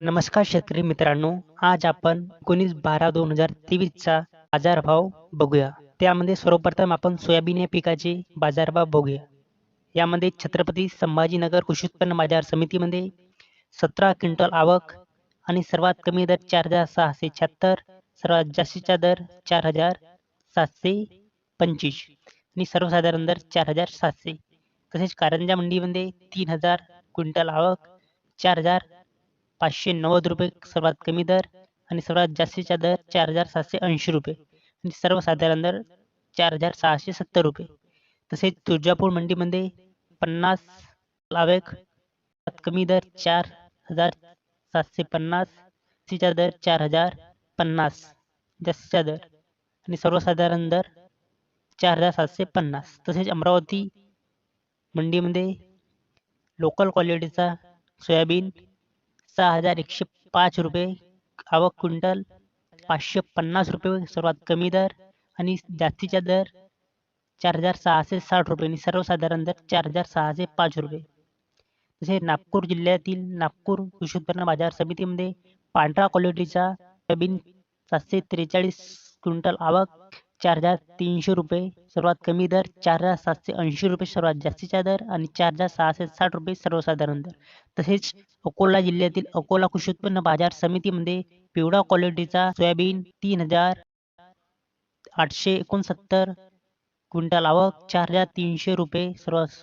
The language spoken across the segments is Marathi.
नमस्कार शेतकरी मित्रांनो आज आपण एकोणीस बारा दोन हजार तेवीसचा बाजारभाव बघूया. त्यामध्ये सर्वप्रथम आपण सोयाबीन या पिकाचे बाजारभाव बघूया. यामध्ये छत्रपती संभाजीनगर कृषी उत्पन्न बाजार समितीमध्ये सतरा क्विंटल आवक आणि सर्वात कमी दर चार हजार सहाशे शहात्तर सर्वात जास्तीचा दर चार हजार सातशे पंचवीस आणि सर्वसाधारण दर चार हजार सातशे. तसेच कारंजा मंडीमध्ये तीन हजार क्विंटल आवक चार हजार पाचशे नव्वद रुपये सर्वात कमी दर आणि सर्वात जास्तीचा दर चार हजार सातशे ऐंशी रुपये आणि सर्वसाधारण दर चार हजार सहाशे सत्तर रुपये. तसेच तुळजापूर मंडीमध्ये पन्नास लावेक कमी दर चार हजार सातशे पन्नास जास्तीचा दर चार हजार पन्नास जास्तीचा दर आणि सर्वसाधारण दर चार हजार सातशे पन्नास. तसेच अमरावती मंडीमध्ये लोकल क्वालिटीचा सोयाबीन सहा हजार एकशे पाच रुपये. आवक क्विंटल पाचशे पन्नास रुपये. सर्वात कमी दर आणि जास्तीचा दर चार हजार सहाशे साठ रुपये आणि सर्वसाधारण दर चार हजार सहाशे पाच रुपये. तसेच नागपूर जिल्ह्यातील नागपूर कृषी उत्पन्न बाजार समितीमध्ये पांढरा क्वालिटीचा सोयाबीन सातशे त्रेचाळीस क्विंटल आवक चार हजार तीनशे रुपये. सर्वात कमी दर चार हजार सातशे ऐंशी रुपये. सर्वात जास्तीचा दर आणि चार हजार सहाशे साठ रुपये सर्वसाधारण दर. तसेच अकोला जिल्ह्यातील अकोला कृषी उत्पन्न बाजार समितीमध्ये पिवळा क्वालिटीचा सोयाबीन तीन हजार आठशे एकोणसत्तर क्विंटल आवक चार हजार तीनशे रुपये सर्वात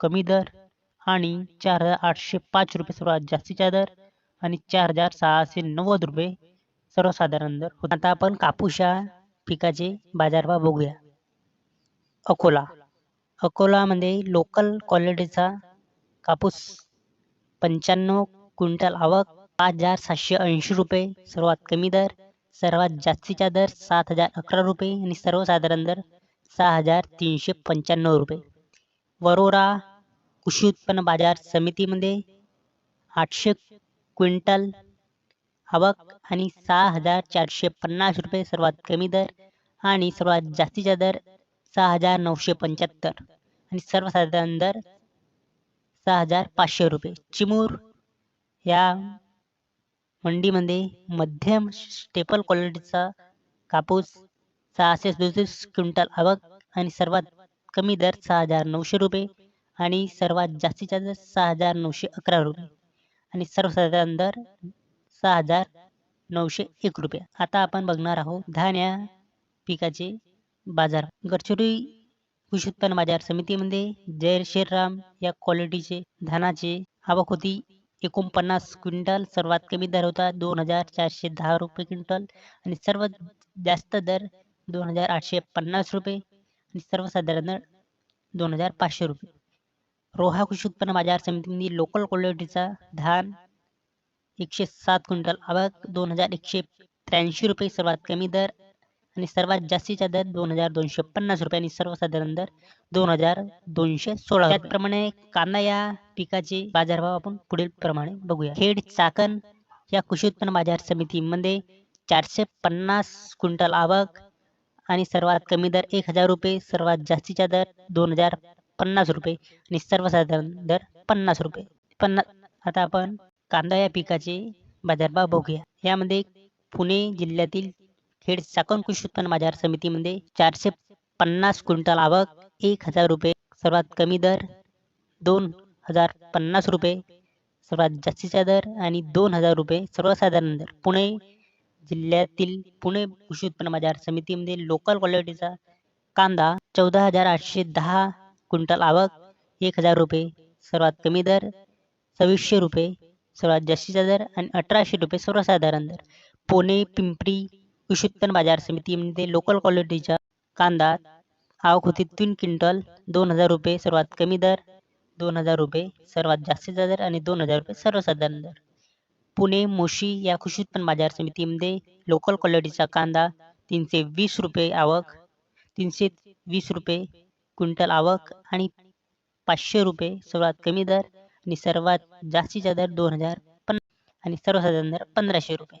कमी दर आणि चार हजार आठशे पाच रुपये सर्वात जास्तीचा दर आणि चार हजार सहाशे नव्वद रुपये सर्वसाधारण दर आता आपण कापूस या पिकाचे बाजारभाव बघूया. अकोला. अकोलामध्ये लोकल क्वालिटीचा कापूस पंच्याण्णव क्विंटल आवक पाच हजार सातशे ऐंशी रुपये सर्वात कमी दर सर्वात जास्तीचा दर सात हजार अकरा रुपये आणि सर्वसाधारण दर सहा हजार तीनशे पंच्याण्णव रुपये. वरोरा कृषी उत्पन्न बाजार समितीमध्ये आठशे क्विंटल आवक आणि सहा हजार चारशे पन्नास रुपये सर्वात कमी दर आणि सर्वात जास्तीचा दर सहा हजार नऊशे पंच्याहत्तर आणि सर्वसाधारण दर सहा हजार पाचशे रुपये. चिमूर या मंडीमध्ये मध्यम स्टेपल क्वालिटीचा कापूस सहाशे सदोतीस क्विंटल आवक आणि सर्वात कमी दर सहा हजार नऊशे रुपये आणि सर्वात जास्तीचा दर सहा हजार नऊशे अकरा रुपये आणि सर्वसाधारण दर सहा हजार नऊशे एक रुपये. आता आपण बघणार आहोत धान या पिकाचे बाजार. गडचिरोली कृषी उत्पन्न बाजार समितीमध्ये जय श्रीराम या क्वालिटीचे धानाचे आवक होती. एकोणपन्नास क्विंटल सर्वात कमी दर होता दोन हजार चारशे दहा रुपये क्विंटल आणि सर्वात जास्त दर दोन हजार आठशे पन्नास रुपये आणि सर्वसाधारण दर दोन हजार पाचशे रुपये. रोहा कृषी उत्पन्न बाजार समितीमध्ये लोकल क्वालिटीचा धान एकशे सात क्विंटल आवक दोन हजार एकशे त्र्याऐंशी रुपये सर्वात कमी दर आणि सर्वात जास्तीचा दर दोन हजार दोनशे पन्नास रुपये आणि सर्वसाधारण दर दोन हजार दोनशे सोळा. त्याचप्रमाणे कांदा या पिकाचे बाजारभाव आपण पुढील प्रमाणे बघूया. खेड चाकण या कृषी उत्पन्न बाजार समितीमध्ये चारशे पन्नास क्विंटल आवक आणि सर्वात कमी दर एक हजार रुपये सर्वात जास्तीचा दर दोन हजार पन्नास रुपये आणि सर्वसाधारण दर पन्नास रुपये. पन्नास आता आपण कांदा या पिकाचे बाजारभाव बघूया. यामध्ये पुणे जिल्ह्यातील खेड चाकण कृषी उत्पन्न बाजार समितीमध्ये चारशे पन्नास क्विंटल आवक एक हजार रुपये सर्वात कमी दर दोन हजार पन्नास रुपये सर्वात जास्तीचा दर आणि दोन हजार रुपये सर्वसाधारण दर. पुणे जिल्ह्यातील पुणे कृषी उत्पन्न बाजार समितीमध्ये लोकल क्वालिटीचा कांदा चौदा हजार आठशे दहा क्विंटल आवक एक हजार रुपये सर्वात कमी दर सव्वीसशे रुपये सर्वात जास्तीचा दर आणि अठराशे रुपये सर्वसाधारण दर. पुणे पिंपरी कृषी उत्पन्न बाजार समितीमध्ये लोकल क्वालिटीचा कांदा आवक होती तीन क्विंटल दोन हजार रुपये सर्वात कमी दर दोन हजार रुपये सर्वात जास्तीचा दर आणि दोन हजार रुपये सर्वसाधारण दर. पुणे मोशी या कृषी उत्पन्न बाजार समितीमध्ये लोकल क्वालिटीचा कांदा तीनशे वीस रुपये आवक तीनशे वीस रुपये क्विंटल आवक आणि पाचशे रुपये सर्वात कमी दर आणि सर्वात जास्तीचा दर दोन हजार पन्नास आणि सर्वसाधारण दर पंधराशे रुपये.